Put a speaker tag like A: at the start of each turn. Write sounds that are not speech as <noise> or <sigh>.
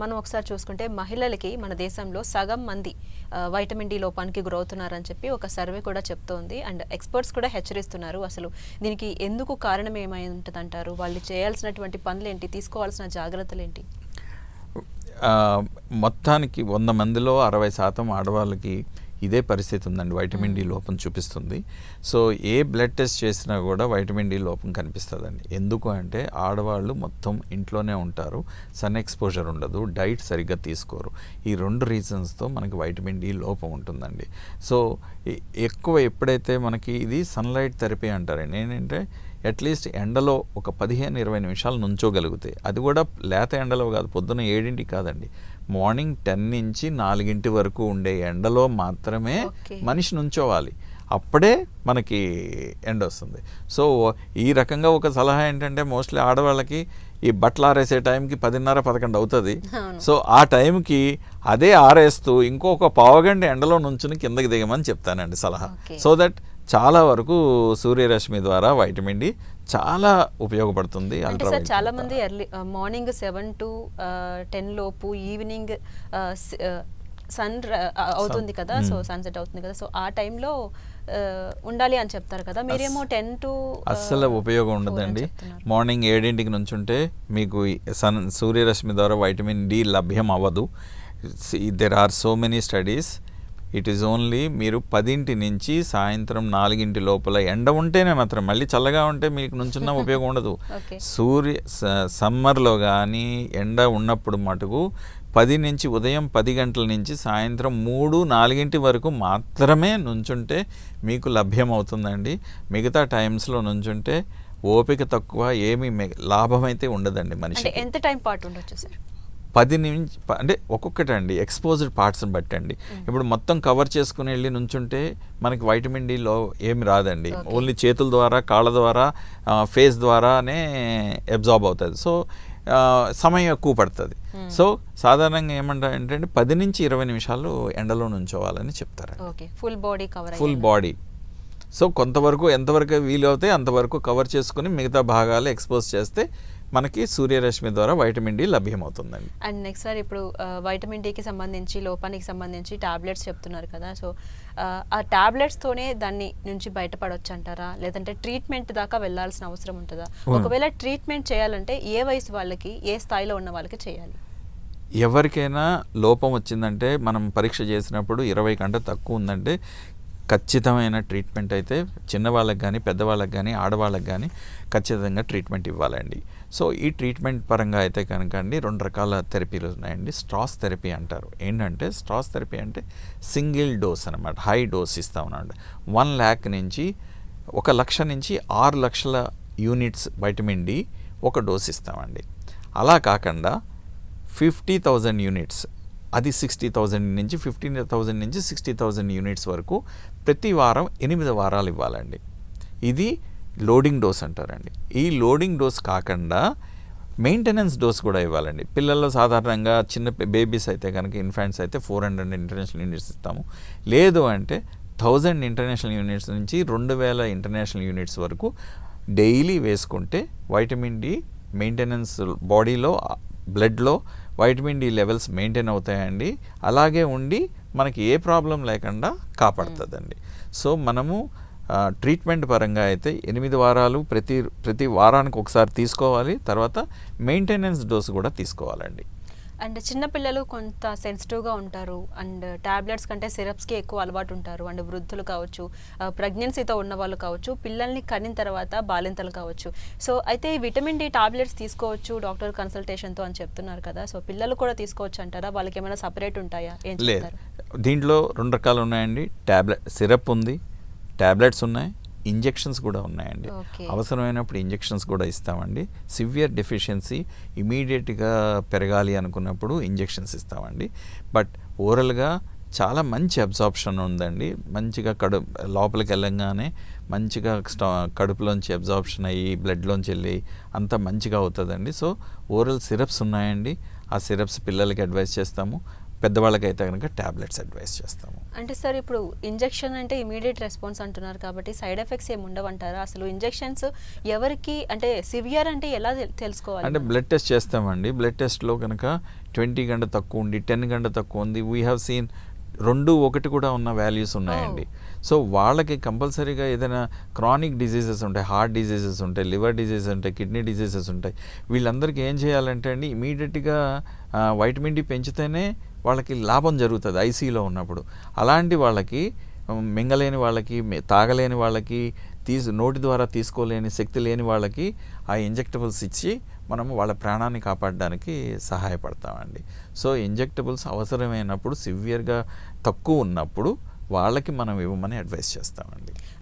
A: మనం ఒకసారి చూసుకుంటే మహిళలకి మన దేశంలో సగం మంది వైటమిన్ డి లోపానికి గురవుతున్నారని చెప్పి ఒక సర్వే కూడా చెప్తోంది. అండ్ ఎక్స్పర్ట్స్ కూడా హెచ్చరిస్తున్నారు. అసలు దీనికి ఎందుకు కారణం ఏమై ఉంటుందంటారు? వాళ్ళు చేయాల్సినటువంటి పనులు ఏంటి తీసుకోవాల్సిన జాగ్రత్తలు ఏంటి
B: మొత్తానికి వంద మందిలో అరవై శాతం ఆడవాళ్ళకి ఇదే పరిస్థితి ఉందండి. వైటమిన్ డి లోపం చూపిస్తుంది. సో ఏ బ్లడ్ టెస్ట్ చేసినా కూడా వైటమిన్ డి లోపం కనిపిస్తుందండి. ఎందుకు అంటే ఆడవాళ్ళు మొత్తం ఇంట్లోనే ఉంటారు. సన్ ఎక్స్పోజర్ ఉండదు. డైట్ సరిగ్గా తీసుకోరు. ఈ రెండు రీజన్స్తో మనకి వైటమిన్ డి లోపం ఉంటుందండి. సో ఎక్కువ ఎప్పుడైతే మనకి ఇది సన్లైట్ థెరపీ అంటారండి. ఏంటంటే అట్లీస్ట్ ఎండలో ఒక పదిహేను ఇరవై నిమిషాలు నుంచోగలుగుతాయి అది కూడా లేత ఎండలో కాదు పొద్దున ఏడింటికి కాదండి మార్నింగ్ టెన్ నుంచి నాలుగింటి వరకు ఉండే ఎండలో మాత్రమే. మనిషి నుంచోవాలి అప్పుడే మనకి ఎండ వస్తుంది సో ఈ రకంగా ఒక సలహా ఏంటంటే మోస్ట్లీ ఆడవాళ్ళకి ఈ బట్టలు ఆరేసే టైంకి పదిన్నర పదకొండు అవుతుంది. సో ఆ టైంకి అదే ఆరేస్తూ ఇంకొక పావుగంట ఎండలో నుంచుని కిందకి దిగమని చెప్తానండి సలహా. సో దట్ చాలా వరకు సూర్యరశ్మి ద్వారా వైటమిన్ డి చాలా ఉపయోగపడుతుంది
A: అంటే సార్ చాలా. మంది early morning seven to ten లోపు ఈవినింగ్ సన్ అవుతుంది కదా సో సన్సెట్ అవుతుంది కదా సో ఆ టైంలో ఉండాలి అని చెప్తారు కదా మీరేమో టెన్ టు
B: అస్సలు ఉపయోగం ఉండదండి. మార్నింగ్ ఏడింటికి నుంచి ఉంటే మీకు సన్ సూర్యరశ్మి ద్వారా వైటమిన్ డి లభ్యం అవ్వదు. There are so many studies it is only మీరు పదింటి నుంచి సాయంత్రం నాలుగింటి లోపల ఎండ ఉంటేనే మాత్రం మళ్ళీ చల్లగా ఉంటే మీకు నుంచున్న ఉపయోగం ఉండదు. <laughs> సూర్య సమ్మర్లో కానీ ఎండ ఉన్నప్పుడు మటుకు పది నుంచి ఉదయం పది గంటల నుంచి సాయంత్రం మూడు నాలుగింటి వరకు మాత్రమే నుంచుంటే మీకు లభ్యం అవుతుందండి మిగతా టైమ్స్లో నుంచుంటే ఓపిక తక్కువ ఏమి లాభం అయితే ఉండదండి
A: అంటే
B: మనిషికి.
A: ఎంత టైం పాటు ఉండొచ్చు సార్?
B: పది నుంచి అంటే ఒక్కొక్కటి అండి ఎక్స్పోజ్డ్ పార్ట్స్ని బట్టి అండి ఇప్పుడు మొత్తం కవర్ చేసుకుని వెళ్ళి నుంచుంటే మనకి వైటమిన్ డిలో ఏమి రాదండి. ఓన్లీ చేతుల ద్వారా కాళ్ళ ద్వారా ఫేస్ ద్వారానే అబ్జార్బ్ అవుతుంది. సో సమయం ఎక్కువ పడుతుంది. సో సాధారణంగా ఏమంటా ఏంటంటే పది నుంచి ఇరవై నిమిషాలు ఎండలో నుంచోవాలని చెప్తారు
A: okay. Full body cover
B: full body so కొంతవరకు ఎంతవరకు వీలు అవుతాయి అంతవరకు కవర్ చేసుకుని మిగతా భాగాలు ఎక్స్పోజ్ చేస్తే మనకి సూర్యరశ్మి ద్వారా వైటమిన్ డి లభ్యమవుతుందండి.
A: అండ్ నెక్స్ట్ సార్ ఇప్పుడు వైటమిన్ డికి సంబంధించి లోపానికి సంబంధించి టాబ్లెట్స్ చెప్తున్నారు కదా. సో ఆ టాబ్లెట్స్తోనే దాన్ని నుంచి బయటపడవచ్చు అంటారా లేదంటే ట్రీట్మెంట్ దాకా వెళ్ళాల్సిన అవసరం ఉంటుందా. ఒకవేళ ట్రీట్మెంట్ చేయాలంటే ఏ వయసు వాళ్ళకి ఏ స్థాయిలో ఉన్న వాళ్ళకి చేయాలి?
B: ఎవరికైనా లోపం వచ్చిందంటే మనం పరీక్ష చేసినప్పుడు ఇరవై కంటే తక్కువ ఉందంటే ఖచ్చితమైన ట్రీట్మెంట్ అయితే చిన్నవాళ్ళకి కానీ పెద్దవాళ్ళకి కానీ ఆడవాళ్ళకి కానీ ఖచ్చితంగా ట్రీట్మెంట్ ఇవ్వాలండి. సో ఈ ట్రీట్మెంట్ పరంగా అయితే కనుక అండి రెండు రకాల థెరపీలు ఉన్నాయండి. స్ట్రాస్ థెరపీ అంటారు. ఏంటంటే స్ట్రాస్ థెరపీ అంటే సింగిల్ డోస్ అనమాట హై డోస్ ఇస్తాం ఉన్నాడు వన్ ల్యాక్ నుంచి ఒక లక్ష నుంచి ఆరు లక్షల యూనిట్స్ వైటమిన్ డి ఒక డోస్ ఇస్తామండి. అలా కాకుండా ఫిఫ్టీ థౌజండ్ యూనిట్స్ అది సిక్స్టీ థౌజండ్ నుంచి ఫిఫ్టీన్ థౌజండ్ నుంచి సిక్స్టీ థౌజండ్ యూనిట్స్ వరకు ప్రతి వారం ఎనిమిది వారాలు ఇవ్వాలండి. ఇది లోడింగ్ డోస్ అంటారండి. ఈ లోడింగ్ డోస్ కాకుండా మెయింటెనెన్స్ డోస్ కూడా ఇవ్వాలండి. పిల్లల్లో సాధారణంగా చిన్న బేబీస్ అయితే కనుక ఇన్ఫాంట్స్ అయితే ఫోర్ హండ్రెడ్ ఇంటర్నేషనల్ యూనిట్స్ ఇస్తాము. లేదు అంటే థౌజండ్ ఇంటర్నేషనల్ యూనిట్స్ నుంచి రెండు వేల ఇంటర్నేషనల్ యూనిట్స్ వరకు డైలీ వేసుకుంటే వైటమిన్ డి మెయింటెనెన్స్ బాడీలో బ్లడ్లో వైటమిన్ డి లెవెల్స్ మెయింటైన్ అవుతాయండి. అలాగే ఉండి మనకి ఏ ప్రాబ్లం లేకుండా కాపాడుతుందండి. సో మనము ట్రీట్మెంట్ పరంగా అయితే ఎనిమిది వారాలు ప్రతి ప్రతి వారానికి ఒకసారి తీసుకోవాలి. తర్వాత మెయింటెనెన్స్ డోస్ కూడా తీసుకోవాలండి.
A: అండ్ చిన్నపిల్లలు కొంత సెన్సిటివ్గా ఉంటారు. అండ్ టాబ్లెట్స్ కంటే సిరప్స్కి ఎక్కువ అలవాటు ఉంటారు. అండ్ వృద్ధులు కావచ్చు ప్రెగ్నెన్సీతో ఉన్న వాళ్ళు కావచ్చు పిల్లల్ని కనిన తర్వాత బాలింతలు కావచ్చు. సో అయితే ఈ విటమిన్ డి టాబ్లెట్స్ తీసుకోవచ్చు డాక్టర్ కన్సల్టేషన్తో అని చెప్తున్నారు కదా. సో పిల్లలు కూడా తీసుకోవచ్చు అంటారా? వాళ్ళకి ఏమైనా సపరేట్ ఉంటాయా? ఏం చెప్తారు?
B: దీంట్లో రెండు రకాలు ఉన్నాయండి. ట్యాబ్లెట్ సిరప్ ఉంది ట్యాబ్లెట్స్ ఉన్నాయి ఇంజెక్షన్స్ కూడా ఉన్నాయండి. అవసరమైనప్పుడు ఇంజెక్షన్స్ కూడా ఇస్తామండి. సివియర్ డెఫిషియన్సీ ఇమీడియట్గా పెరగాలి అనుకున్నప్పుడు ఇంజెక్షన్స్ ఇస్తామండి. బట్ ఓరల్గా చాలా మంచి అబ్జార్ప్షన్ ఉందండి. మంచిగా కడు లోపలికి వెళ్ళంగానే మంచిగా స్టా కడుపులోంచి అబ్జార్ప్షన్ అయ్యి బ్లడ్లోంచి వెళ్ళి అంతా మంచిగా అవుతుందండి. సో ఓరల్ సిరప్స్ ఉన్నాయండి. ఆ సిరప్స్ పిల్లలకి అడ్వైస్ చేస్తాము. పెద్దవాళ్ళకైతే కనుక ట్యాబ్లెట్స్ అడ్వైస్ చేస్తాము.
A: అంటే సార్ ఇప్పుడు ఇంజెక్షన్ అంటే ఇమీడియట్ రెస్పాన్స్ అంటున్నారు కాబట్టి సైడ్ ఎఫెక్ట్స్ ఏమి ఉండవంటారా? అసలు ఇంజెక్షన్స్ ఎవరికి అంటే సివియర్ అంటే ఎలా తెల్- తెలుసుకోవాలి?
B: అంటే? బ్లడ్ టెస్ట్ చేస్తామండి. బ్లడ్ టెస్ట్లో కనుక ట్వంటీ గంట తక్కువ ఉంది టెన్ గంట తక్కువ ఉంది. వీ హ్యావ్ సీన్ రెండు ఒకటి కూడా ఉన్న వాల్యూస్ ఉన్నాయండి. సో వాళ్ళకి కంపల్సరీగా ఏదైనా క్రానిక్ డిసీజెస్ ఉంటాయి హార్ట్ డిసీజెస్ ఉంటాయి లివర్ డిసీజెస్ ఉంటాయి కిడ్నీ డిసీజెస్ ఉంటాయి. వీళ్ళందరికీ ఏం చేయాలంటే అండి ఇమీడియట్గా వైటమిన్ డి పెంచితేనే వాళ్ళకి లాభం జరుగుతుంది ఐసీలో ఉన్నప్పుడు. అలాంటి వాళ్ళకి మింగలేని వాళ్ళకి తాగలేని వాళ్ళకి తీసు నోటి ద్వారా తీసుకోలేని శక్తి లేని వాళ్ళకి ఆ ఇంజెక్టబుల్స్ ఇచ్చి మనము వాళ్ళ ప్రాణాన్ని కాపాడడానికి సహాయపడతామండి. సో ఇంజెక్టబుల్స్ అవసరమైనప్పుడు సివియర్గా తక్కువ ఉన్నప్పుడు వాళ్ళకి మనం ఇవ్వమని అడ్వైస్ చేస్తామండి.